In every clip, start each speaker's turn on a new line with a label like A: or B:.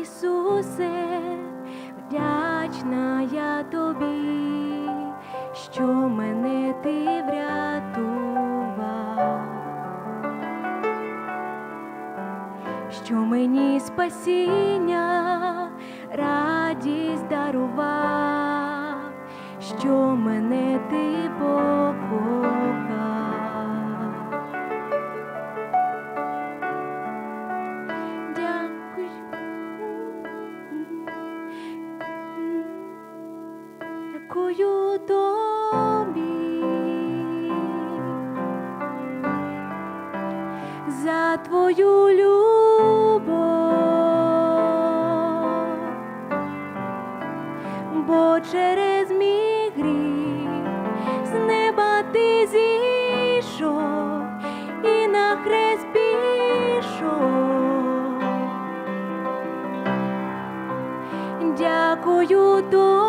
A: Ісусе, вдячна я тобі, що мене ти врятував, що мені спасіння, радість дарував, що мене ти покохав. Дякую тобі за твою любов, бо через мій гріх з неба ти зійшов і на хрест пішов. Дякую тобі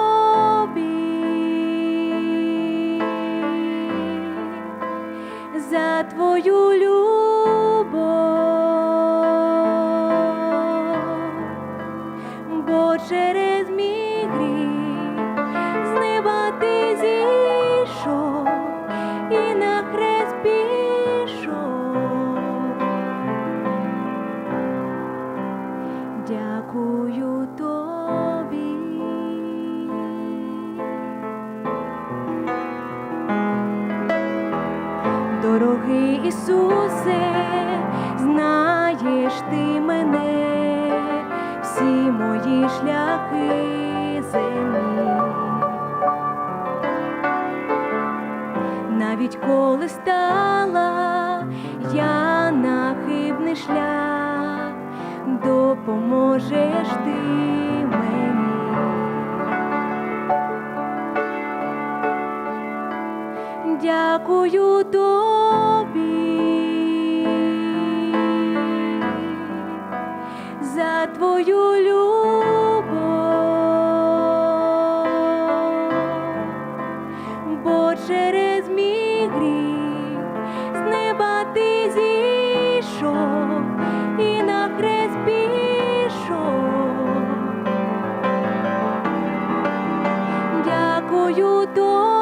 A: за твою любов, бо через мій гріх Ісусе, знаєш ти мене, всі мої шляхи земні. Навіть коли стала я на хибний шлях, допоможеш ти Дякую тобі за твою любов, бо через мій гріх і на. Дякую тобі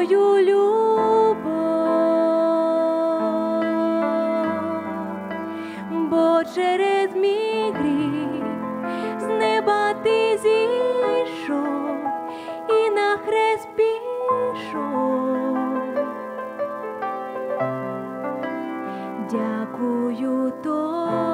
A: твою любов, бо через мій гріх з неба ти зійшов і на хрест пішов. Дякую тобі.